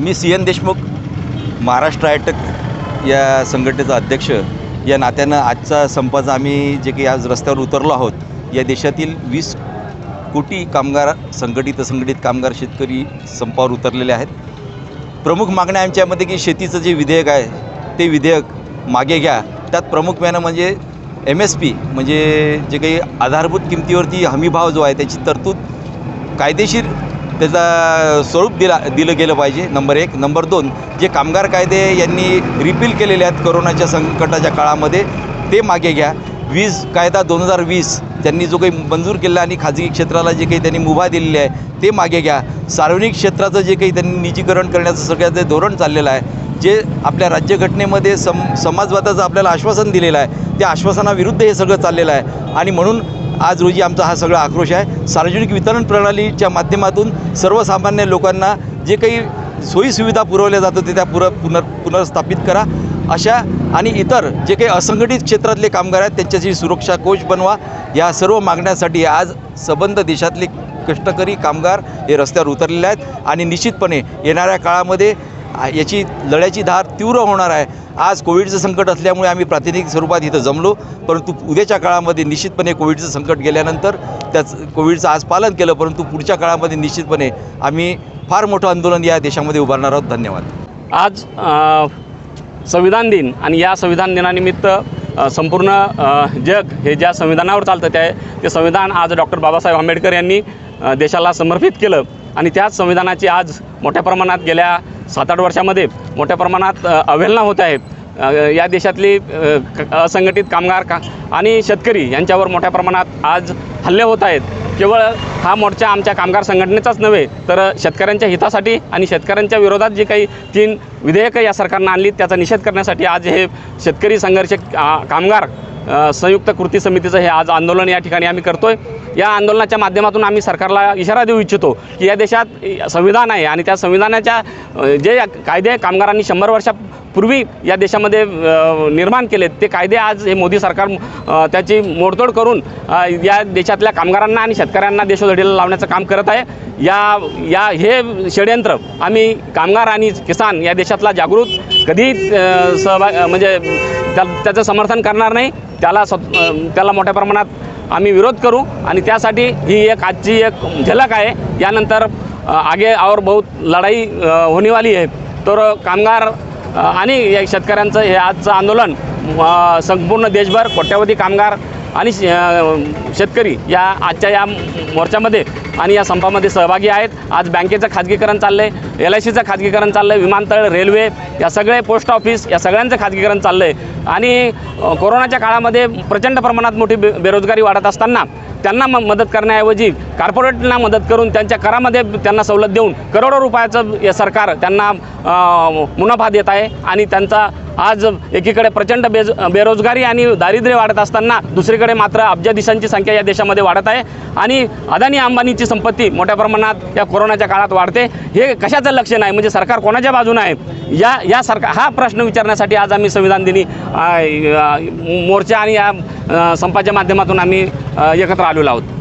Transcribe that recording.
मी C N Deshmukh Maharashtra AITUC या संघटनेचा अध्यक्ष. या नात्यानं आजचा संपाचा आम्ही जे काही आज रस्त्यावर उतरलो आहोत या देशातील वीस कोटी कामगार संघटित असंघटित कामगार शेतकरी संपावर उतरलेले आहेत. प्रमुख मागण्या आमच्यामध्ये की शेतीचं जे विधेयक आहे ते विधेयक मागे घ्या. त्यात प्रमुख प्रामुख्यानं म्हणजे एम एस पी म्हणजे जे काही आधारभूत किमतीवरती हमीभाव जो आहे त्याची तरतूद कायदेशीर त्याचा स्वरूप दिला दिलं गेलं पाहिजे नंबर एक. नंबर दोन जे कामगार कायदे यांनी रिपील केलेले आहेत करोनाच्या संकटाच्या काळामध्ये ते मागे घ्या. वीज कायदा दोन हजार वीस त्यांनी जो काही मंजूर केला आणि खाजगी क्षेत्राला जे काही त्यांनी मुभा दिलेली आहे ते मागे घ्या. सार्वजनिक क्षेत्राचं जे काही त्यांनी निजीकरण करण्याचं सगळ्यात जे धोरण चाललेलं आहे जे आपल्या राज्यघटनेमध्ये सम समाजवादाचं आपल्याला आश्वासन दिलेलं आहे त्या आश्वासनाविरुद्ध हे सगळं चाललेलं आहे. आणि म्हणून आज रोजी आमचा हा सगळा आक्रोश आहे. सार्वजनिक वितरण प्रणालीच्या माध्यमातून सर्वसामान्य लोकांना जे काही सोयीसुविधा पुरवल्या जातात ते त्या पुर पुनर पुनर्स्थापित करा. अशा आणि इतर जे काही असंघटित क्षेत्रातले कामगार आहेत त्यांच्याशी सुरक्षा कोच बनवा. या सर्व मागण्यासाठी आज सबंध देशातले कष्टकरी कामगार हे रस्त्यावर उतरलेले आहेत. आणि निश्चितपणे येणाऱ्या काळामध्ये याची लढ्याची धार तीव्र होणार आहे. आज कोविडचं संकट असल्यामुळे आम्ही प्रातिनिधिक स्वरूपात इथं जमलो. परंतु उद्याच्या काळामध्ये निश्चितपणे कोविडचं संकट गेल्यानंतर त्याच कोविडचं आज पालन केलं परंतु पुढच्या काळामध्ये निश्चितपणे आम्ही फार मोठं आंदोलन या देशामध्ये उभारणार आहोत. धन्यवाद. आज संविधान दिन आणि या संविधान दिनानिमित्त संपूर्ण जग हे ज्या संविधानावर चालतं त्या ते संविधान आज डॉक्टर बाबासाहेब आंबेडकर यांनी देशाला समर्पित केलं. आणि त्याच संविधानाची आज मोठ्या प्रमाणात गेल्या सात आठ वर्षामध्ये मोठ्या प्रमाणात अवहेलना होत आहे या देशातली क- असंघटित कामगार का आणि शेतकरी यांच्यावर मोठ्या प्रमाणात आज हल्ले होत आहेत. केवळ हा मोर्चा आमच्या कामगार संघटनेचाच नव्हे तर शेतकऱ्यांच्या हितासाठी आणि शेतकऱ्यांच्या विरोधात जे काही तीन विधेयकं या सरकारनं आणली त्याचा निषेध करण्यासाठी आज हे शेतकरी संघर्ष कामगार संयुक्त कृती समितीचं हे आज आंदोलन या ठिकाणी आम्ही करतोय. या आंदोलनाच्या माध्यमातून आम्ही सरकारला इशारा देऊ इच्छितो की या देशात संविधान आहे आणि त्या संविधानाच्या जे कायदे कामगारांनी शंभर वर्षापूर्वी या देशामध्ये निर्माण केलेत ते कायदे आज हे मोदी सरकार त्याची मोडतोड करून या देशातल्या कामगारांना आणि शेतकऱ्यांना देशोधडीला लावण्याचं काम करत आहे. या या हे षडयंत्र आम्ही कामगार आणि किसान या देशातला जागृत कधी सहभाग म्हणजे त्या त्याचं समर्थन करणार नाही त्याला स त्याला मोठ्या प्रमाणात आम्ही विरोध करू आणि त्यासाठी ही एक आजची एक झलक आहे. यानंतर आगे और बहुत लढाई होणेवाली आहे. तर कामगार आणि या शेतकऱ्यांचं हे आजचं आंदोलन संपूर्ण देशभर कोट्यावधी कामगार आणि शेतकरी या आजच्या या मोर्चामध्ये आणि या संपामध्ये सहभागी आहेत. आज बँकेचं खाजगीकरण चाललं आहे एल आय सीचं खाजगीकरण चाललं आहे विमानतळ रेल्वे या सगळे पोस्ट ऑफिस या सगळ्यांचं खाजगीकरण चाललं आहे आणि कोरोनाच्या काळामध्ये प्रचंड प्रमाणात मोठी बे बेरोजगारी वाढत असताना त्यांना म मदत करण्याऐवजी कॉर्पोरेटना मदत करून त्यांच्या करामध्ये त्यांना सवलत देऊन करोडो रुपयाचं हे सरकार त्यांना मुनाफा देत आहे आणि त्यांचा आज एकीकडे प्रचंड बेज बेरोजगारी आणि दारिद्र्य वाढत असताना दुसरीकडे मात्र अब्जाधीशांची संख्या या देशामध्ये वाढत आहे आणि अदानी अंबानीची संपत्ती मोठ्या प्रमाणात या कोरोनाच्या काळात वाढते. हे कशाचं लक्ष नाही? म्हणजे सरकार कोणाच्या बाजूनं आहे? या या सरकार हा प्रश्न विचारण्यासाठी आज आम्ही संविधान दिनी मोर्चा आणि या संपाच्या माध्यमातून आम्ही एकत्र आलेलो आहोत